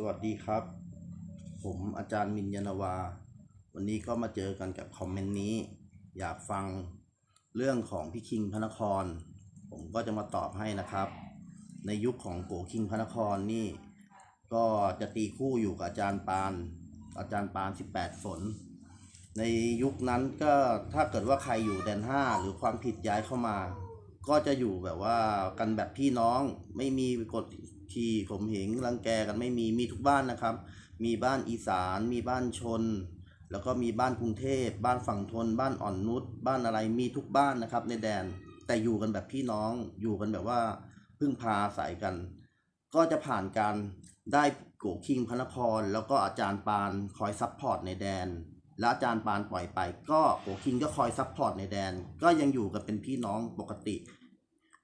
สวัสดีครับ ผมอาจารย์มินยานวา วันนี้ก็มาเจอกันกับคอมเมนต์นี้ อยากฟังเรื่องของพี่คิงพระนคร ผมก็จะมาตอบให้นะครับ ในยุคของโกคิงพระนครนี่ ก็จะตีคู่อยู่กับอาจารย์ปาน อาจารย์ปาน 18 ฝน ในยุคนั้นก็ถ้าเกิดว่าใครอยู่แดน 5 หรือความผิดย้ายเข้ามา ก็จะอยู่แบบว่ากันแบบพี่น้องไม่มีกฎ ขี่ข่มเหงรังแกกันไม่มีมีทุกบ้านนะครับ มีบ้านอีสานมีบ้านชน แล้วก็มีบ้านกรุงเทพบ้านฝั่งทน บ้านอ่อนนุชบ้านอะไรมีทุกบ้านนะครับ ในแดนแต่อยู่กันแบบพี่น้องอยู่กันแบบว่าพึ่งพาอาศัยกัน ก็จะผ่านการได้โกคิงพระนคร แล้วก็อาจารย์ปานคอยซัพพอร์ตในแดน แล้วอาจารย์ปานปล่อยไป ก็โกคิงก็คอยซัพพอร์ตในแดน ก็ยังอยู่กันเป็นพี่น้องปกติ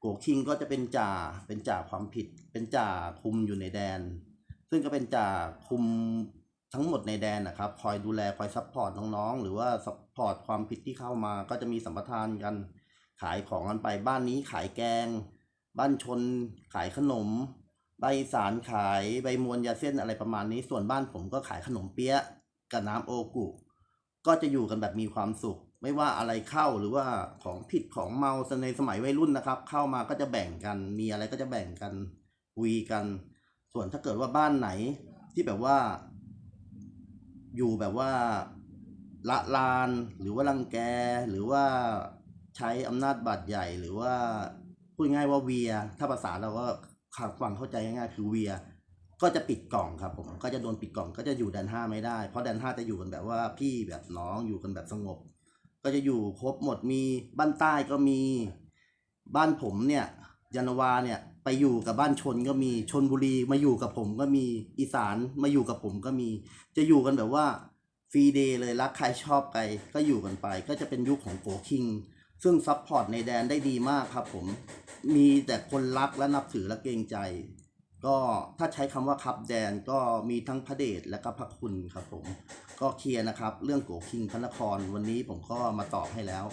โกคิงก็จะเป็นจ่าเป็นจ่าความผิด เป็นจ่าคุมอยู่ในแดน ซึ่งก็เป็นจ่าคุมทั้งหมดในแดนนะครับ คอยดูแลคอยซัพพอร์ตน้องๆหรือว่าซัพพอร์ตความผิดที่เข้ามาก็จะมีสัมปทานกัน ขายของกันไปบ้านนี้ขายแกง บ้านชนขายขนม ใบสารขายใบมวนยาเส้นอะไรประมาณนี้ ส่วนบ้านผมก็ขายขนมเปี๊ยะกับน้ำโอกุ ก็จะอยู่กันแบบมีความสุข ไม่ว่าอะไรเข้าหรือว่าของผิดของเมาในสมัยวัยรุ่นนะครับ เข้ามาก็จะแบ่งกัน มีอะไรก็จะแบ่งกันคุยกัน ส่วนถ้าเกิดว่าบ้านไหนที่แบบว่า อยู่แบบว่าละลานหรือว่ารังแกหรือว่าใช้อำนาจบาดใหญ่หรือว่าพูดง่ายว่าเวีย ถ้าภาษาเราก็ฟังเข้าใจง่ายๆคือเวีย ก็จะปิดกล่องครับผมก็จะโดนปิดกล่องก็จะอยู่แดนห้าไม่ได้เพราะแดนห้าจะอยู่กันแบบว่าพี่แบบน้องอยู่กันแบบสงบ ก็จะอยู่ครบหมดมีบ้านใต้ก็มีบ้านผมเนี่ยยานวาเนี่ยไปอยู่กับบ้านชนก็มีชนบุรีมาอยู่กับผมก็มีอีสานมาอยู่กับผมก็มี จะอยู่กันแบบว่าฟรีเดย์เลยรักใครชอบใครก็อยู่กันไป ก็จะเป็นยุคของโกคิง ซึ่งซัพพอร์ตในแดนได้ดีมากครับผมมีแต่คนรักและนับถือและเกรงใจ ก็ถ้าใช้คำว่าครับแดนก็มีทั้งพระเดชและก็พระคุณครับผม ก็เคลียร์นะครับ เรื่องโกคิงพระนครวันนี้ผมก็มาตอบให้แล้ว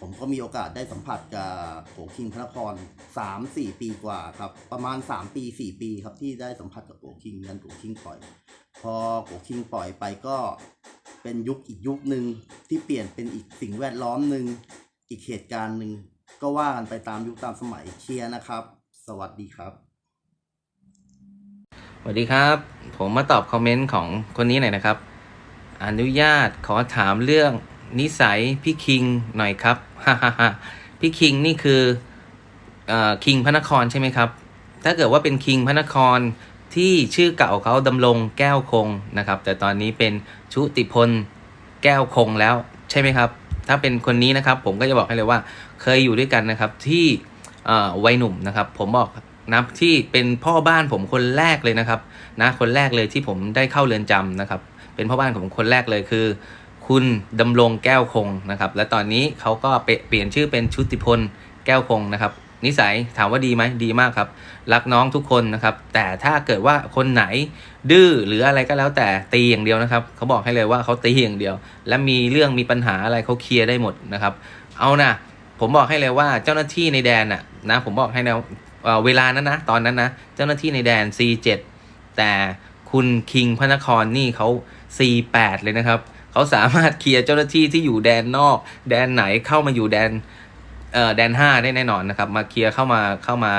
ผมก็มีโอกาสได้สัมผัสกับโกคิงพระนครสามสี่ปีกว่าครับ ประมาณสามปีสี่ปีครับที่ได้สัมผัสกับโกคิงยันโกคิงปล่อย พอโกคิงปล่อยไปก็เป็นยุคอีกยุคหนึ่งที่เปลี่ยนเป็นอีกสิ่งแวดล้อมหนึ่งอีกเหตุการณ์หนึ่งก็ว่ากันไปตามยุคตามสมัยเคลียร์นะครับ สวัสดีครับสวัสดีครับ ผมมาตอบคอมเมนต์ของคนนี้หน่อยนะครับ อนุญาตขอถามเรื่องนิสัยพี่คิงหน่อยครับฮ่าฮ่าฮ่าพี่คิงนี่คืออคิงพระนครใช่ไหมครับ ถ้าเกิดว่าเป็นคิงพระนครที่ชื่อเก่าเขาดำรงแก้วคงนะครับ แต่ตอนนี้เป็นชุติพลแก้วคงแล้วใช่ไหมครับ ถ้าเป็นคนนี้นะครับ ผมก็จะบอกให้เลยว่าเคยอยู่ด้วยกันนะครับที่วัยหนุ่มนะครับ ผมบอกนะที่เป็นพ่อบ้านผมคนแรกเลยนะครับนะคนแรกเลยที่ผมได้เข้าเรือนจำนะครับ เป็นพ่อบ้านของคนแรกเลยคือ คุณดำรงแก้วคงนะครับ และตอนนี้เขาก็เปเปลี่ยนชื่อเป็นชุติพลแก้วคงนะครับ นิสัยถามว่าดีไหมดีมากครับ รักน้องทุกคนนะครับ แต่ถ้าเกิดว่าคนไหนดื้อหรืออะไรก็แล้วแต่ตีอย่างเดียวนะครับเขาบอกให้เลยว่าเขาตีอย่างเดียว และมีเรื่องมีปัญหาอะไรเขาเคลียร์ได้หมดนะครับ เอานะผมบอกให้เลยว่าเจ้าหน้าที่ในแดนน่ะนะผมบอกให้นะเเวลานั้นนะตอนนั้นนะเจ้าหน้าที่ในแดน C7 แต่ คุณคิงพระนครนี่เขา C8 เลยนะครับ เขาสามารถเคลียร์เจ้าหน้าที่ที่อยู่แดนนอก แดนไหนเข้ามาอยู่แดนเอ่อแดน 5 ได้แน่นอนนะครับ มาเคลียร์เข้ามาเข้ามา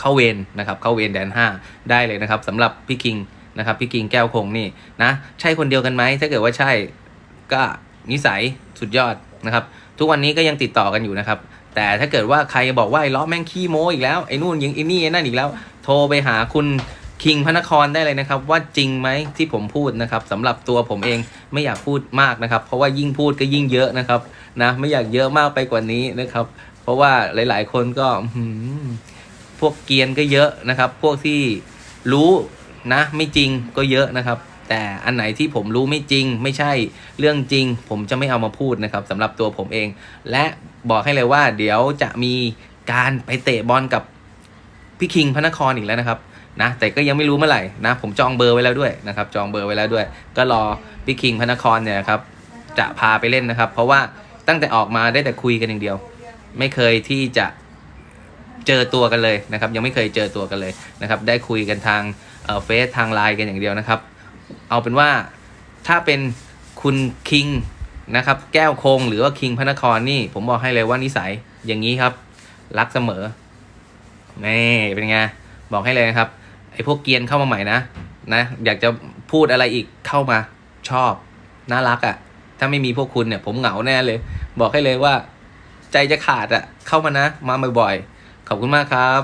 เข้าเวรนะครับ เข้าเวรแดน 5 ได้เลยนะครับสำหรับพี่คิงนะครับพี่คิงแก้วคงนี่นะใช่คนเดียวกันไหมถ้าเกิดว่าใช่ก็นิสัยสุดยอดนะครับ ทุกวันนี้ก็ยังติดต่อกันอยู่นะครับ แต่ถ้าเกิดว่าใครบอกว่าไอ้ล้อแม่งขี้โม้อีกแล้วไอ้นู่นยิงไอ้นี่ไอ้นั่นอีกแล้ว โทรไปหาคุณ คิงพระนครได้เลยนะครับ ว่าจริงไหมที่ผมพูดนะครับสำหรับตัวผมเองไม่อยากพูดมากนะครับ เพราะว่ายิ่งพูดก็ยิ่งเยอะนะครับนะไม่อยากเยอะมากไปกว่านี้นะครับ เพราะว่าหลาย ๆ คนก็พวกเกียนก็เยอะนะครับ พวกที่รู้นะ ไม่จริงก็เยอะนะครับ แต่อันไหนที่ผมรู้ไม่จริง ไม่ใช่เรื่องจริง ผมจะไม่เอามาพูดนะครับสำหรับตัวผมเอง และบอกให้เลยว่า เดี๋ยวจะมีการไปเตะบอลกับพี่คิงพระนครอีกแล้วนะครับ นะแต่ก็ยังไม่รู้เมื่อไหร่นะผมจองเบอร์ไว้แล้วด้วยนะครับจองเบอร์ไว้แล้วด้วย ก็รอพี่คิงพนครเนี่ยครับจะพาไปเล่นนะครับ เพราะว่าตั้งแต่ออกมาได้แต่คุยกันอย่างเดียว ไม่เคยที่จะเจอตัวกันเลยนะครับ ยังไม่เคยเจอตัวกันเลยนะครับ ได้คุยกันทางเฟซทางไลน์กันอย่างเดียวนะครับ เอาเป็นว่าถ้าเป็นคุณคิงนะครับ แก้วคงหรือว่าคิงพนครนี่ ผมบอกให้เลยว่านิสัยอย่างนี้ครับ รักเสมอนี่เป็นไงบอกให้เลยนะครับ ไอ้พวกเกียนเข้ามาใหม่นะนะ อยากจะพูดอะไรอีกเข้ามาชอบ น่ารักอะ่ะ ถ้าไม่มีพวกคุณเนี่ย ผมเหงาแน่เลย บอกให้เลยว่า ใจจะขาดอะ่ะ เข้ามานะ มาบ่อยๆ ขอบคุณมากครับ